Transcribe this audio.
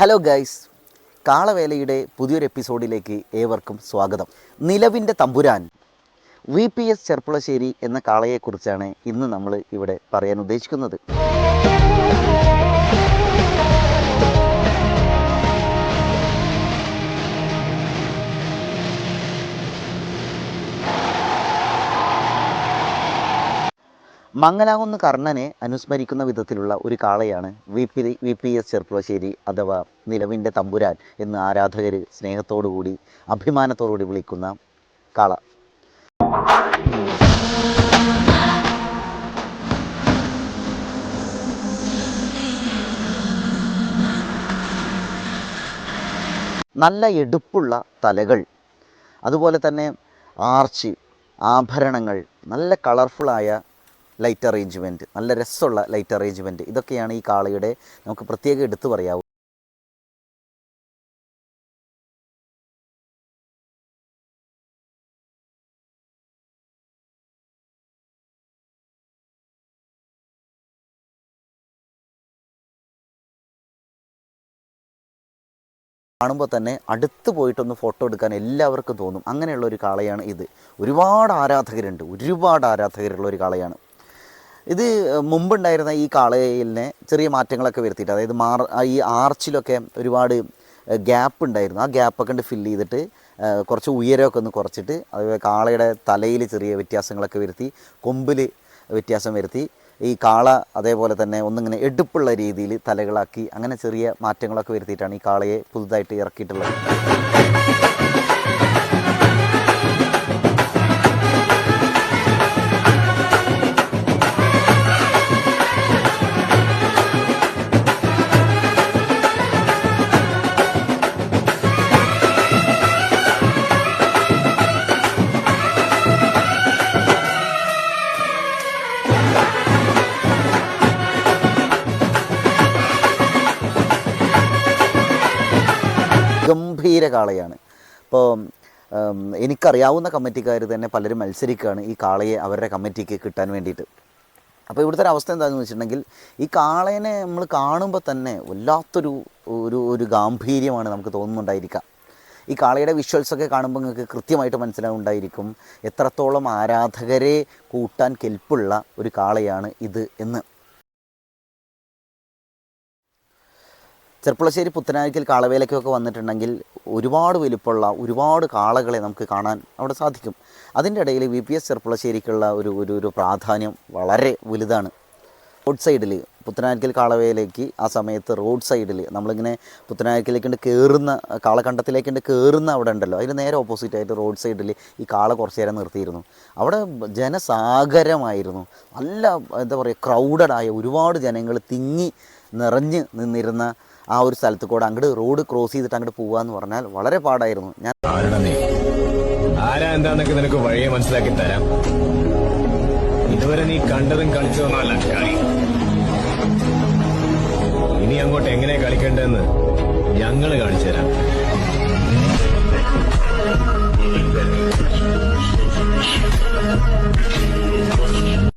Hello guys കാളവേലയുടെ പുതിയൊരു എപ്പിസോഡിലേക്ക് ഏവർക്കും സ്വാഗതം. നിലവിന്റെ തമ്പുരാൻ വി പി എസ് ചെർപ്പുളശ്ശേരി എന്ന കാളയെക്കുറിച്ചാണ് ഇന്ന് നമ്മൾ ഇവിടെ പറയാൻ ഉദ്ദേശിക്കുന്നത്. മംഗലാകുന്ന് കർണനെ അനുസ്മരിക്കുന്ന വിധത്തിലുള്ള ഒരു കാളയാണ് V P V P S Cherpulassery അഥവാ നിലവിന്റെ തമ്പുരാൻ എന്ന് ആരാധകർ സ്നേഹത്തോടുകൂടി അഭിമാനത്തോടുകൂടി വിളിക്കുന്ന കാള. നല്ല എടുപ്പുള്ള തലകൾ അതുപോലെ തന്നെ ആർച്ച് ആഭരണങ്ങൾ നല്ല കളർഫുള്ളായ ലൈറ്റ് അറേഞ്ച്മെന്റ് നല്ല രസമുള്ള ലൈറ്റ് അറേഞ്ച്മെന്റ് ഇതൊക്കെയാണ് ഈ കാളയുടെ നമുക്ക് പ്രത്യേകം എടുത്തു പറയാവൂ. കാണുമ്പോൾ തന്നെ അടുത്ത് പോയിട്ടൊന്ന് ഫോട്ടോ എടുക്കാൻ എല്ലാവർക്കും തോന്നും. അങ്ങനെയുള്ള ഒരു കാളയാണ് ഇത്. ഒരുപാട് ആരാധകരുണ്ട്. ഒരുപാട് ആരാധകരുള്ള ഒരു കാളയാണ്. ഇത് മുമ്പുണ്ടായിരുന്ന ഈ കാളയിലിനെ ചെറിയ മാറ്റങ്ങളൊക്കെ വരുത്തിയിട്ട് അതായത് മാർ ഈ ആർച്ചിലൊക്കെ ഒരുപാട് ഗ്യാപ്പ് ഉണ്ടായിരുന്നു. ആ ഗ്യാപ്പൊക്കെ ഉണ്ട് ഫില്ല് ചെയ്തിട്ട് കുറച്ച് ഉയരമൊക്കെ ഒന്ന് കുറച്ചിട്ട് അതുപോലെ കാളയുടെ തലയിൽ ചെറിയ വ്യത്യാസങ്ങളൊക്കെ വരുത്തി കൊമ്പിൽ വ്യത്യാസം വരുത്തി ഈ കാള അതേപോലെ തന്നെ ഒന്നിങ്ങനെ എടുപ്പുള്ള രീതിയിൽ തലകളാക്കി അങ്ങനെ ചെറിയ മാറ്റങ്ങളൊക്കെ വരുത്തിയിട്ടാണ് ഈ കാളയെ പുതുതായിട്ട് ഇറക്കിയിട്ടുള്ളത്. ഗംഭീര കാളയാണ് ഇപ്പോൾ എനിക്കറിയാവുന്ന കമ്മിറ്റിക്കാർ തന്നെ പലരും മത്സരിക്കുകയാണ് ഈ കാളയെ അവരുടെ കമ്മിറ്റിക്ക് കിട്ടാൻ വേണ്ടിയിട്ട്. അപ്പോൾ ഇവിടുത്തെ ഒരു അവസ്ഥ എന്താണെന്ന് വെച്ചിട്ടുണ്ടെങ്കിൽ ഈ കാളേനെ നമ്മൾ കാണുമ്പോൾ തന്നെ വല്ലാത്തൊരു ഒരു ഒരു ഗാംഭീര്യമാണ് നമുക്ക് തോന്നുന്നുണ്ടായിരിക്കുക ഈ കാളയുടെ വിഷ്വൽസൊക്കെ കാണുമ്പോൾ നിങ്ങൾക്ക് കൃത്യമായിട്ട് മനസ്സിലാവുണ്ടായിരിക്കും എത്രത്തോളം ആരാധകരെ കൂട്ടാൻ കെൽപ്പുള്ള ഒരു കാളയാണ് ഇത് എന്ന്. ചെർപ്പുളശ്ശേരി പുത്തനായിക്കൽ കാളവേലയ്ക്കൊക്കെ വന്നിട്ടുണ്ടെങ്കിൽ ഒരുപാട് വലിപ്പമുള്ള ഒരുപാട് കാളകളെ നമുക്ക് കാണാൻ അവിടെ സാധിക്കും. അതിന്റെ ഇടയിൽ വി പി എസ് ചെർപ്പുളശ്ശേരിക്കുള്ള ഒരു ഒരു ഒരു പ്രാധാന്യം വളരെ വലുതാണ്. റോഡ് സൈഡിൽ പുത്തനാരിക്കൽ കാളവേലയ്ക്ക് ആ സമയത്ത് റോഡ് സൈഡിൽ നമ്മളിങ്ങനെ പുത്തനാരിക്കലേക്കുണ്ട് കയറുന്ന കാളക്കണ്ടത്തിലേക്കുണ്ട് കയറുന്ന അവിടെ ഉണ്ടല്ലോ. അതിന് നേരെ ഓപ്പോസിറ്റ് ആയിട്ട് റോഡ് സൈഡിൽ ഈ കാള കുറച്ച് നേരം നിർത്തിയിരുന്നു. അവിടെ ജനസാഗരമായിരുന്നു. നല്ല എന്താ പറയുക ക്രൗഡഡായ ഒരുപാട് ജനങ്ങൾ തിങ്ങി നിറഞ്ഞ് നിന്നിരുന്ന ആ ഒരു സ്ഥലത്ത് കൂടെ അങ്ങോട്ട് റോഡ് ക്രോസ് ചെയ്തിട്ട് അങ്ങോട്ട് പോകാന്ന് പറഞ്ഞാൽ വളരെ പാടായിരുന്നു. ഞാൻ ആരാ എന്താന്നൊക്കെ നിനക്ക് വഴിയെ മനസ്സിലാക്കി തരാം. ഇതുവരെ നീ കണ്ടതും കളിച്ചതൊന്നുമല്ല കളി. ഇനി അങ്ങോട്ട് എങ്ങനെ കളിക്കേണ്ടതെന്ന് ഞങ്ങൾ കാണിച്ചു തരാം.